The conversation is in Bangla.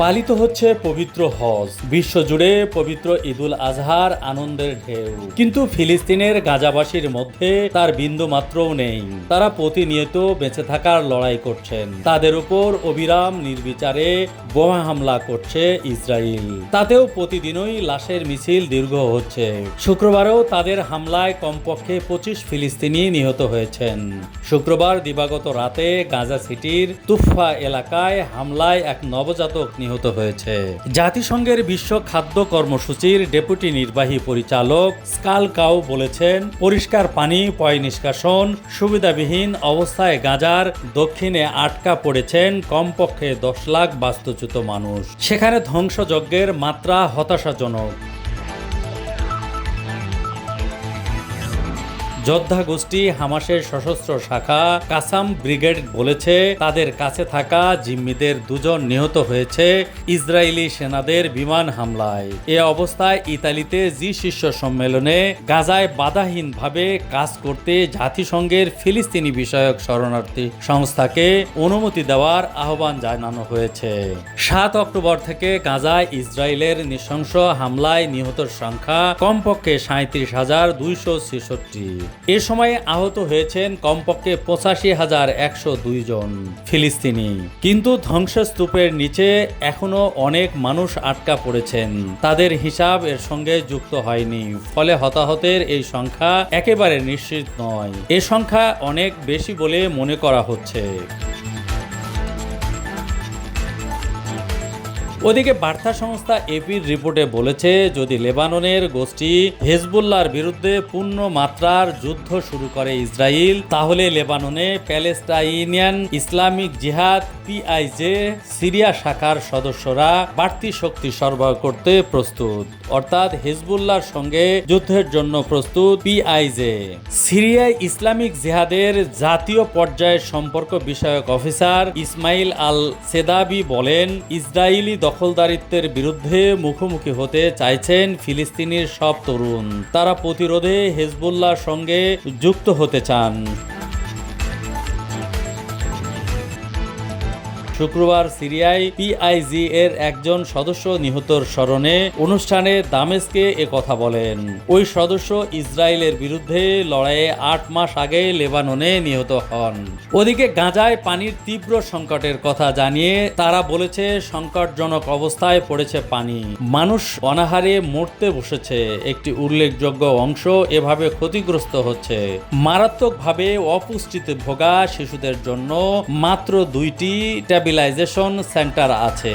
পালিত হচ্ছে পবিত্র হজ। বিশ্বজুড়ে পবিত্র ঈদুল আজহার আনন্দের ঢেউ। কিন্তু ফিলিস্তিনের গাজাবাসীর মধ্যে তার বিন্দু মাত্রও নেই। তারা প্রতিনিয়ত বেঁচে থাকার লড়াই করছেন। তাদের উপর অবিরাম নির্বিচারে বোমা হামলা করছে ইসরায়েল তাতেও প্রতিদিনই লাশের মিছিল দীর্ঘ হচ্ছে। শুক্রবারও তাদের হামলায় কমপক্ষে পঁচিশ ফিলিস্তিনি নিহত হয়েছেন। শুক্রবার দিবাগত রাতে গাজা সিটির তুফা এলাকায় হামলায় এক নবজাতক নিহত হয়েছে। জাতিসংঘের বিশ্ব খাদ্য কর্মসূচির ডেপুটি নির্বাহী পরিচালক স্কাল কাউ বলেছেন, পরিষ্কার পানি, পয় নিষ্কাশন, সুবিধাবিহীন অবস্থায় গাজার দক্ষিণে আটকা পড়েছেন কমপক্ষে দশ লাখ বাস্তুচ্যুত মানুষ। সেখানে ধ্বংসযজ্ঞের মাত্রা হতাশাজনক। যোদ্ধা গোষ্ঠী হামাসের সশস্ত্র শাখা কাসাম ব্রিগেড বলেছে, তাদের কাছে থাকা জিম্মিদের দুজন নিহত হয়েছে ইসরায়েলি সেনাদের বিমান হামলায়। এ অবস্থায় ইতালিতে জি শীর্ষ সম্মেলনে গাজায় বাধাহীনভাবে কাজ করতে জাতিসংঘের ফিলিস্তিনি বিষয়ক শরণার্থী সংস্থাকে অনুমতি দেওয়ার আহ্বান জানানো হয়েছে। সাত অক্টোবর থেকে গাজায় ইসরায়েলের নৃশংস হামলায় নিহতর সংখ্যা কমপক্ষে সাঁত্রিশ হাজার দুইশো ছেষট্টি। এ সময়ে আহত হয়েছেন কমপক্ষে পঁচাশি হাজার একশো জন ফিলিস্তিনি। কিন্তু ধ্বংসস্তূপের নিচে এখনও অনেক মানুষ আটকা পড়েছেন। তাদের হিসাব এর সঙ্গে যুক্ত হয়নি। ফলে হতাহতের এই সংখ্যা একেবারে নিশ্চিত নয়। এ সংখ্যা অনেক বেশি বলে মনে করা হচ্ছে। ওদিকে বার্তা সংস্থা এপির রিপোর্টে বলেছে, যদি লেবাননের গোষ্ঠী হেজবুল্লার বিরুদ্ধে পূর্ণ মাত্রার যুদ্ধ শুরু করে ইসরায়েল তাহলে লেবাননে Palestinian Islamic Jihad, PIJ, Syria শাখার সদস্যরা বাড়তি শক্তি সরবরাহ করতে প্রস্তুত। অর্থাৎ হেজবুল্লাহর সঙ্গে যুদ্ধের জন্য প্রস্তুত পিআইজে। সিরিয়ায় ইসলামিক জিহাদের জাতীয় পর্যায়ের সম্পর্ক বিষয়ক অফিসার ইসমাইল আল সেদাবি বলেন ইসরায়েলি দখলদারিত্বের বিরুদ্ধে মুখোমুখি হতে চাইছেন ফিলিস্তিনির সব তরুণ। তারা প্রতিরোধে হেজবুল্লাহর সঙ্গে যুক্ত হতে চান। শুক্রবার সিরিয়ায় পিআইজি এর একজন সদস্য নিহতর স্মরণে অনুষ্ঠানে দামেস্কে কথা বলেন। ওই সদস্য ইসরায়েলের বিরুদ্ধে লড়াইয়ে আট মাস আগে লেবাননে নিহত হন। ওদিকে গাজায় পানির তীব্র সংকটের কথা জানিয়ে তারা বলেছে, সংকটজনক অবস্থায় পড়েছে পানি। মানুষ অনাহারে মরতে বসেছে। একটি উল্লেখযোগ্য অংশ এভাবে ক্ষতিগ্রস্ত হচ্ছে। মারাত্মকভাবে অপুষ্টিতে ভোগা শিশুদের জন্য মাত্র দুইটি স্ট্যাবিলাইজেশন সেন্টার আছে।